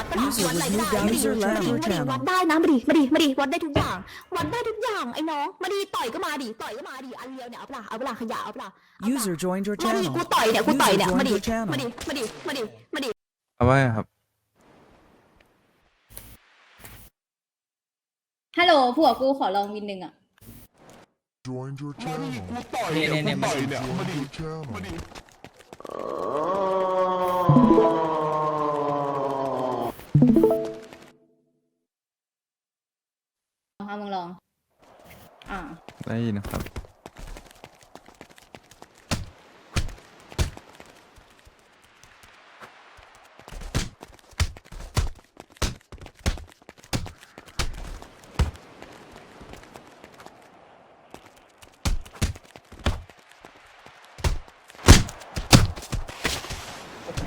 User วัด was อะไร moved ได้ down มาดิ user มา left ดิ your มาดิ channel. วัดได้นะมาดิมาดิมาดิวัดได้ทุกอย่าง วัดได้ทุกอย่างไอ้น้องมาดิต่อยก็มาดิต่อยก็มาดิอันเดียวเนี่ยเอาเปล่าเอาเปล่าขยะเอาเปล่าเอาเปล่า User joined your มาดิ channel. กูต่อยเนี่ยกูต่อยเนี่ย User มาดิ joined your channel. มาดิมาดิมาดิมาดิเอาไว้ครับฮัลโหลผัวกูขอลองวินหนึ่งอะ Joined your channel. เนี่ยเนี่ยเนี่ยมา Joined your channel. ล ได้ยินครับ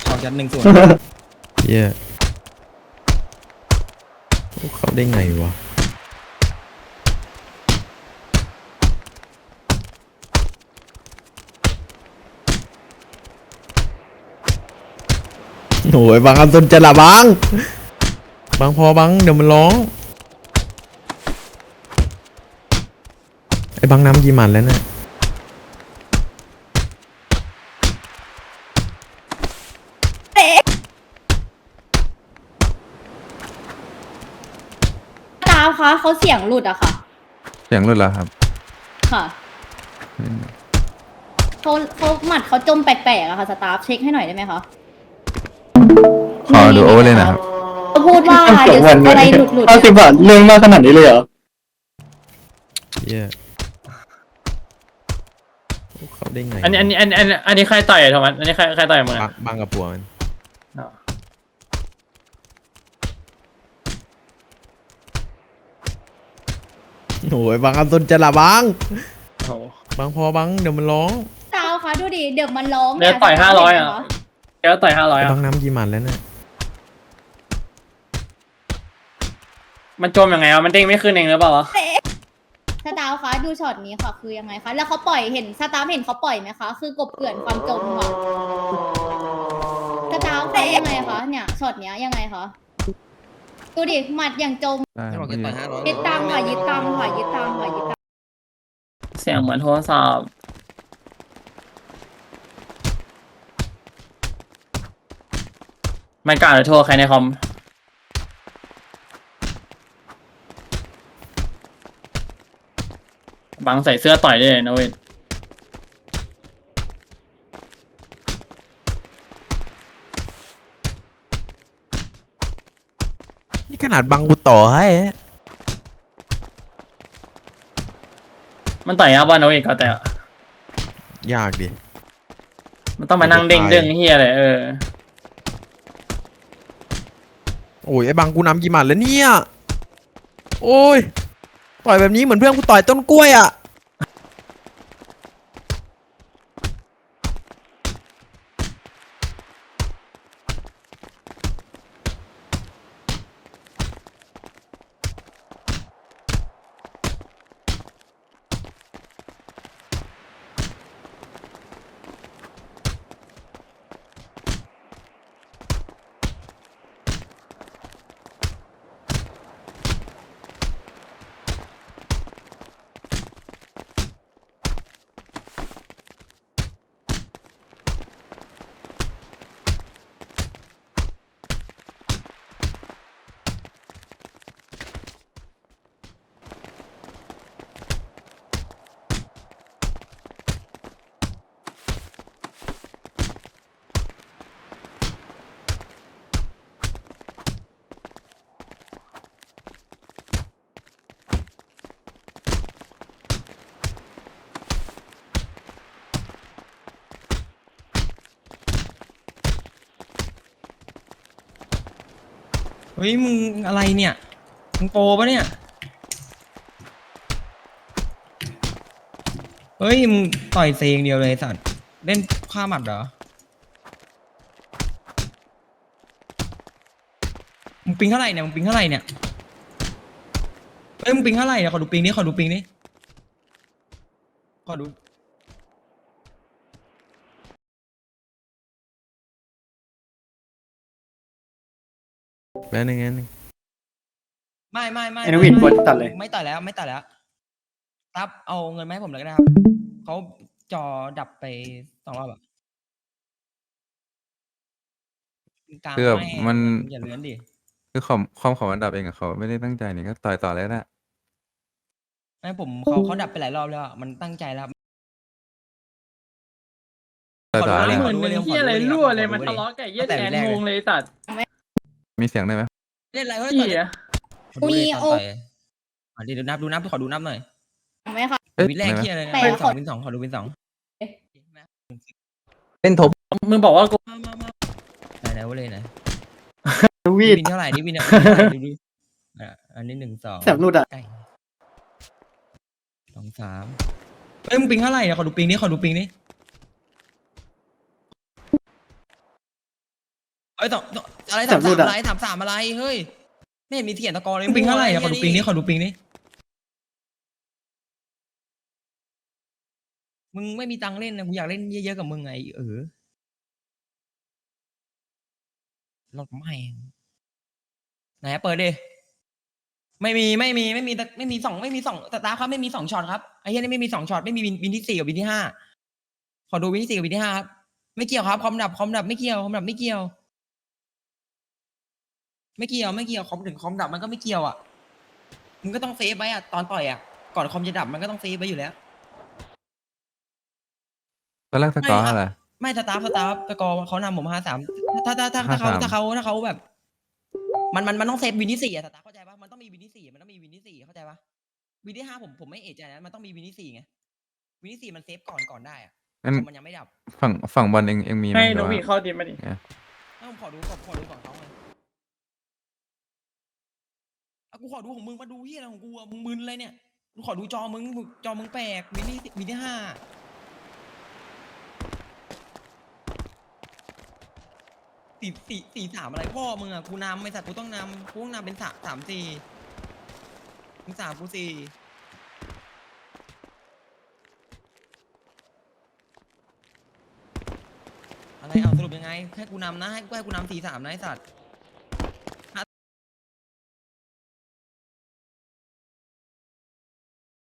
ออกจากหนึ่งส่วนเย้ยพวกเขาได้ไงวะ โอ้ยบางอันสนใจละบางบางพอบางเดี๋ยวมันร้องไอ้บางน้ำกี่หมันแล้วเนี่ยตาวคะเขาเสียงหลุดอะค่ะ เสียงรุดแล้วครับ ค่ะเขาเขาหมัดเขาจมแปลกๆอะค่ะ สตาฟเช็คให้หน่อยได้ไหมคะ ขอดูโอเวอร์เลยนะครับเขาพูดว่าเดี๋ยวอะไรหลุดหลุดห้าสิบบาทเรื่องมากขนาดนี้เลยเหรอเย้ยพวกเขาได้ไงอันนี้อันนี้อันนี้อันนี้อันนี้ใครต่อยอะโทมัสอันนี้ใครใครต่อยมึงบาอะงบางกับปัวมันอ๋อโอ้ยบางอันสนใจละบางโอ้โหบางพอบางเดี๋ยวมันร้องตาวคะดูดิเดี๋ยวมันร้องเดี๋ยวต่อยสตฟ500เห็นอะไหมคเดี๋ยวต่อยห้าร้อยไอ้อะบางน้ำกี่หมันแล้วเนี่ย มันจมยังไงวะมันเด้งไม่ขึ้นเองหรือเปล่าวะสตาฟคะดูช็อตนี้ค่ะคือยังไงคะแล้วเขาปล่อยเห็นสตาฟเห็นเขาปล่อยไหมคะ คือกบเกลื่อนความจมค่ะสตาฟคะยังไงคะเนี่ยช็อตเนี้ยยังไงคะดูดิหมัดอย่างจมได้ครับบอกจะต่อยห้าร้อยยึดตังค์ค่ะยึดตังค์ค่ะยึดตังค์ค่ะยึดตังค์เสียงเหมือนโทรศัพท์มันกล่าวจะโทรใครในคอม บังใส่เสื้อต่อยได้เลยนะเว้ยนี่ขนาดบางกูต่อให้มันต่อยยากบ้านเอาเองก็แต่ยากดิ มันต้องมานั่งเด้งเด้งเฮียเลยเออ โอ้ยไอ้บางกูนำกี่หมัดแล้วเนี่ย โอ้ย ต่อยแบบนี้เหมือนเพื่อนกูต่อยต้นกล้วยอะ ฮ้ยมึงอะไรเนี่ยมึงโปรปะเนี่ยเฮ้ยมึงต่อยเซงเดียวเลยสัตว์เล่นข้าหมัดเหรอมึงปิงเท่าไหร่เนี่ยมึงปิงเท่าไหร่เนี่ยเฮ้ยมึงปิงเท่าไหร่เนี่ยขอดูปิงนี้ขอดูปิงนี้ขอดู แป๊บนึงแป๊บนึงไม่ไม่ไม่ไอ้นวินไม่กดตัดเลย ไม่ตัดแล้วไม่ตัดแล้วครับเอาเงินมาให้ผมเลยก็ได้ครับเขาจอดับไปสองรอบอะกลางคือแบบไมันอย่าเลื้อนดิคือความความของมันดับเองอะเขาไม่ได้ตั้งใจนี่ก็ต่อยต่อเลยนะไม่ผมเขาเขาดับไปหลายรอบแล้วอะมันตั้งใจแล้ว ต่อยต่อขอเลดูยหเหน่มือยอนเป็นที่อะไรรั่วเลยมันทะเลาะกับไอ้เหี้ยแต่แททีนแรกเลยงงเลยตัด มีเสียงได้ไหมเล่นอะไรเฮ้ยเหี้ยขอดูเลยมีตอนโอต่อยอะเดี๋ยวดูนับดูนับขอดูนับหน่อยไหมคะเอ้ยวินแรกไหนวะเที่ยอะไรนะแปลวินว่าสองวินสองขอดูวินสองเล่นทบมึงบอกว่ากูมามามาไหนไหนวะเลยไหนวีดวินเท่าไหร่นี่วินเท่าไหร่ดูดิอะอันนี้หนึ่งสองแสบนุดอะใกล้สองสามเอ้ยมึงปิงเท่าไหร่เนี่ยขอดูปิงนี่ขอดูปิงนี่ เอ้ยต่อต่ออะไรสามสามอะไรสามสามอะไรเฮ้ยไม่เห็นมีเถียนตะกอเลยมึงปิงเท่าไหร่เนี่ยขอดูปิงนี่ขอดูปิงนี่มึงไม่มีตังค์เล่นนะกูอยากเล่นเยอะๆกับมึงไงเออรถแม่งไหนอะเปิดดิไม่มีไม่มีไม่มีแต่ไม่มีสองไม่มีสองสตาร์ครับไม่มีสองช็อตครับไอ้เหี้ยนี่ไม่มีสองช็อตไม่มีวินวินที่สี่กับวินที่ห้าขอดูวินที่สี่กับวินที่ห้าครับไม่เกี่ยวครับคอมดับคอมดับไม่เกี่ยวคอมดับไม่เกี่ยว ไม่เกี่ยวไม่เกี่ยวคอมถึงคอมดับมันก็ไม่เกี่ยวอะมึงก็ต้องเซฟไว้อะตอนต่อยอะก่อนคอมจะดับมันก็ต้องเซฟไว้อยู่แล้ว ตอนแรกสกอร์อะไร ไม่สตาร์ฟสตาร์ฟสกอร์เขานำผมห้าสามถ้าถ้าถ้าถ้าเขา5-3 ถ้าเขาถ้าเขาแบบ มันมันมันต้องเซฟวินที่สี่อะสตาร์ฟเข้าใจปะมันต้องมีวินที่สี่มันต้องมีวินที่สี่เข้าใจปะวินที่ห้าผมผมไม่เอะใจนะมันต้องมีวินที่สี่ไงวินที่สี่มันเซฟก่อนก่อนได้อะงั้นมันยังไม่ดับ ฝั่งฝั่งบอลเองเองมีไหมให้หนรือวีว่าเข้าทีมมาดิถ้าผมขอดูขอขอดูของเขาเล กูขอดูของมึงมาดูที่อะไรของกูอะมึงมึนเลยเนี่ยกูขอดูจอมึงจอมึงแปลกวินที่วินที่ห้าสี่สี่สี่สามอะไรพ่อมึงอะกูนำไม่สัตว์กูต้องนำกูต้องนำเป็นสามสามสี่มึงสามกูสี่อะไรเอาสรุปยังไงให้กูนำนะให้กูให้กูนำสี่สามนะไอสัตว์